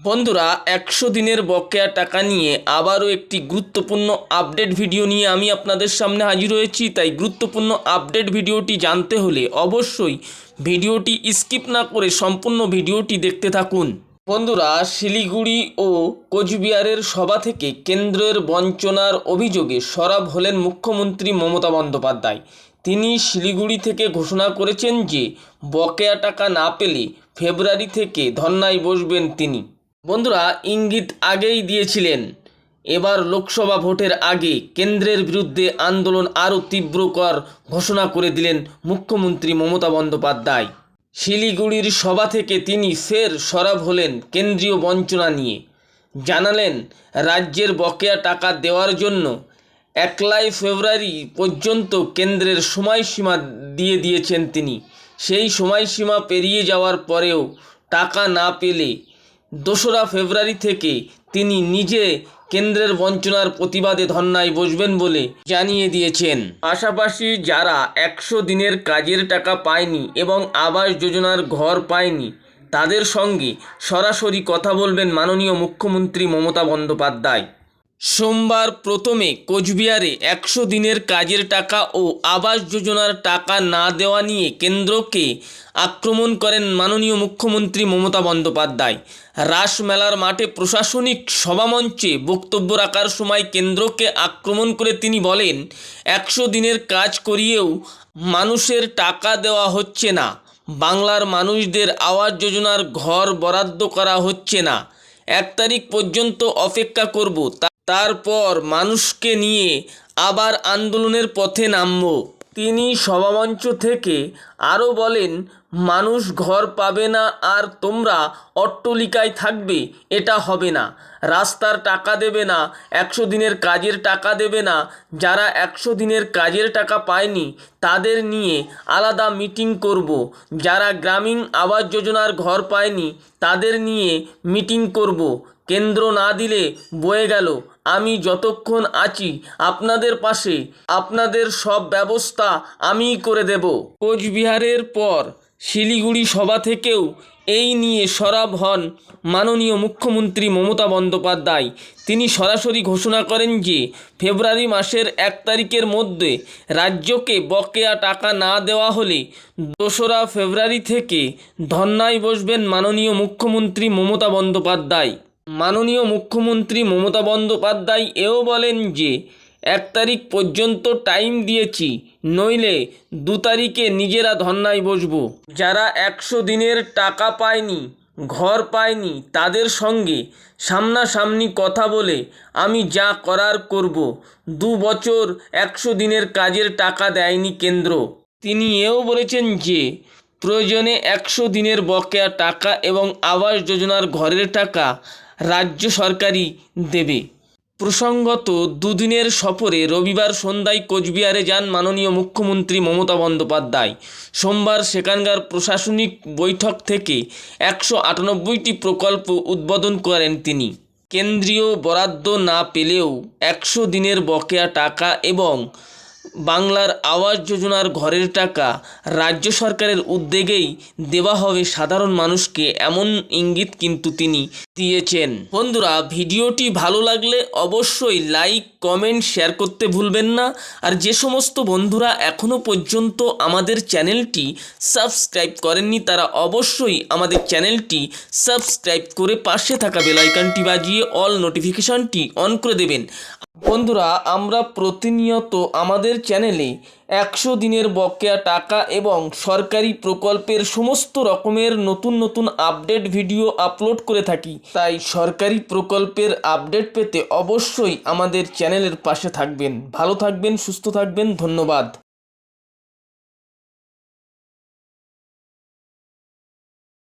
বন্ধুরা, একশো দিনের বকেয়া টাকা নিয়ে আবারও একটি গুরুত্বপূর্ণ আপডেট ভিডিও নিয়ে আমি আপনাদের সামনে হাজির হয়েছি। তাই গুরুত্বপূর্ণ আপডেট ভিডিওটি জানতে হলে অবশ্যই ভিডিওটি স্কিপ না করে সম্পূর্ণ ভিডিওটি দেখতে থাকুন। বন্ধুরা, শিলিগুড়ি ও কোচবিহারের সভা থেকে কেন্দ্রের বঞ্চনার অভিযোগে সরব হলেন মুখ্যমন্ত্রী মমতা বন্দ্যোপাধ্যায়। তিনি শিলিগুড়ি থেকে ঘোষণা করেছেন যে, বকেয়া টাকা না পেলে ফেব্রুয়ারি থেকে ধর্নায় বসবেন তিনি। বন্ধুরা, ইঙ্গিত আগেই দিয়েছিলেন। এবার লোকসভা ভোটের আগে কেন্দ্রের বিরুদ্ধে আন্দোলন আরও তীব্র কর ঘোষণা করে দিলেন মুখ্যমন্ত্রী মমতা বন্দ্যোপাধ্যায়। শিলিগুড়ির সভা থেকে তিনি ফের সরব হলেন কেন্দ্রীয় বঞ্চনা নিয়ে। জানালেন, রাজ্যের বকেয়া টাকা দেওয়ার জন্য একলাই ফেব্রুয়ারি পর্যন্ত কেন্দ্রের সময়সীমা দিয়ে দিয়েছেন তিনি। সেই সময়সীমা পেরিয়ে যাওয়ার পরেও টাকা না পেলে দোসরা ফেব্রুয়ারি থেকে তিনি নিজে কেন্দ্রের বঞ্চনার প্রতিবাদে ধর্নায় বসবেন বলে জানিয়ে দিয়েছেন। পাশাপাশি যারা একশো দিনের কাজের টাকা পায়নি এবং আবাস যোজনার ঘর পায়নি, তাদের সঙ্গে সরাসরি কথা বলবেন মাননীয় মুখ্যমন্ত্রী মমতা বন্দ্যোপাধ্যায়। সোমবার প্রথমে কোচবিহারে একশো দিনের কাজের টাকা ও আবাস যোজনার টাকা না দেওয়া নিয়ে কেন্দ্রকে আক্রমণ করেন মাননীয় মুখ্যমন্ত্রী মমতা বন্দ্যোপাধ্যায়। রাসমেলার মাঠে প্রশাসনিক সভামঞ্চে বক্তব্য রাখার সময় কেন্দ্রকে আক্রমণ করে তিনি বলেন, একশো দিনের কাজ করিয়েও মানুষের টাকা দেওয়া হচ্ছে না। বাংলার মানুষদের আবাস যোজনার ঘর বরাদ্দ করা হচ্ছে না। এক তারিখ পর্যন্ত অপেক্ষা করব। তা- তারপর মানুষকে নিয়ে আবার আন্দোলনের পথে নামব। তিনি সভামঞ্চ থেকে আরও বলেন, মানুষ ঘর পাবে না আর তোমরা অট্টলিকায় থাকবে, এটা হবে না। রাস্তার টাকা দেবে না, একশো দিনের কাজের টাকা দেবে না। যারা একশো দিনের কাজের টাকা পায়নি, তাদের নিয়ে আলাদা মিটিং করব। যারা গ্রামীণ আবাস যোজনার ঘর পায়নি, তাদের নিয়ে মিটিং করব। কেন্দ্র না দিলে বয়ে গেল। আমি যতক্ষণ আছি আপনাদের পাশে, আপনাদের সব ব্যবস্থা আমিই করে দেব। কোচবিহারের পর শিলিগুড়ি সভা থেকেও এই নিয়ে সরব হন মাননীয় মুখ্যমন্ত্রী মমতা বন্দ্যোপাধ্যায়। তিনি সরাসরি ঘোষণা করেন যে, ফেব্রুয়ারি মাসের এক তারিখের মধ্যে রাজ্যকে বকেয়া টাকা না দেওয়া হলে দোসরা ফেব্রুয়ারি থেকে ধর্নায় বসবেন মাননীয় মুখ্যমন্ত্রী মমতা বন্দ্যোপাধ্যায়। মাননীয় মুখ্যমন্ত্রী মমতা বন্দ্যোপাধ্যায় এও বলেন যে, এক তারিখ পর্যন্ত টাইম দিয়েছি, নইলে দু তারিখে নিজেরা ধর্নায় বসবো। যারা একশো দিনের টাকা পায়নি, ঘর পায়নি, তাদের সঙ্গে সামনাসামনি কথা বলে আমি যা করার করব। দু বছর একশো দিনের কাজের টাকা দেয়নি কেন্দ্র। তিনি এও বলেছেন যে, প্রয়োজনে একশো দিনের বকেয়া টাকা এবং আবাস যোজনার ঘরের টাকা রাজ্য সরকারই দেবে। প্রসঙ্গত, দুদিনের সফরে রবিবার সন্ধ্যায় কোচবিহারে যান মাননীয় মুখ্যমন্ত্রী মমতা বন্দ্যোপাধ্যায়। সোমবার সেখানকার প্রশাসনিক বৈঠক থেকে একশো আটানব্বইটি প্রকল্প উদ্বোধন করেন তিনি। কেন্দ্রীয় বরাদ্দ না পেলেও একশো দিনের বকেয়া টাকা এবং বাংলার আবাস যোজনার ঘরের টাকা রাজ্য সরকারের উদ্যোগেই দেওয়া হবে সাধারণ মানুষকে এমন ইঙ্গিত কিন্তু তিনি দিয়েছেন। বন্ধুরা, ভিডিওটি ভালো লাগলে অবশ্যই লাইক, কমেন্ট, শেয়ার করতে ভুলবেন না। আর যে সমস্ত বন্ধুরা এখনও পর্যন্ত আমাদের চ্যানেলটি সাবস্ক্রাইব করেননি, তারা অবশ্যই আমাদের চ্যানেলটি সাবস্ক্রাইব করে পাশে থাকা বেলাইকানটি বাজিয়ে অল নোটিফিকেশনটি অন করে দেবেন। বন্ধুরা, আমরা প্রতিনিয়ত আমাদের চ্যানেলে একশো দিনের বকেয়া টাকা এবং সরকারি প্রকল্পের সমস্ত রকমের নতুন নতুন আপডেট ভিডিও আপলোড করে থাকি। তাই সরকারি প্রকল্পের আপডেট পেতে অবশ্যই আমাদের চ্যানেলের পাশে থাকবেন। ভালো থাকবেন, সুস্থ থাকবেন, ধন্যবাদ।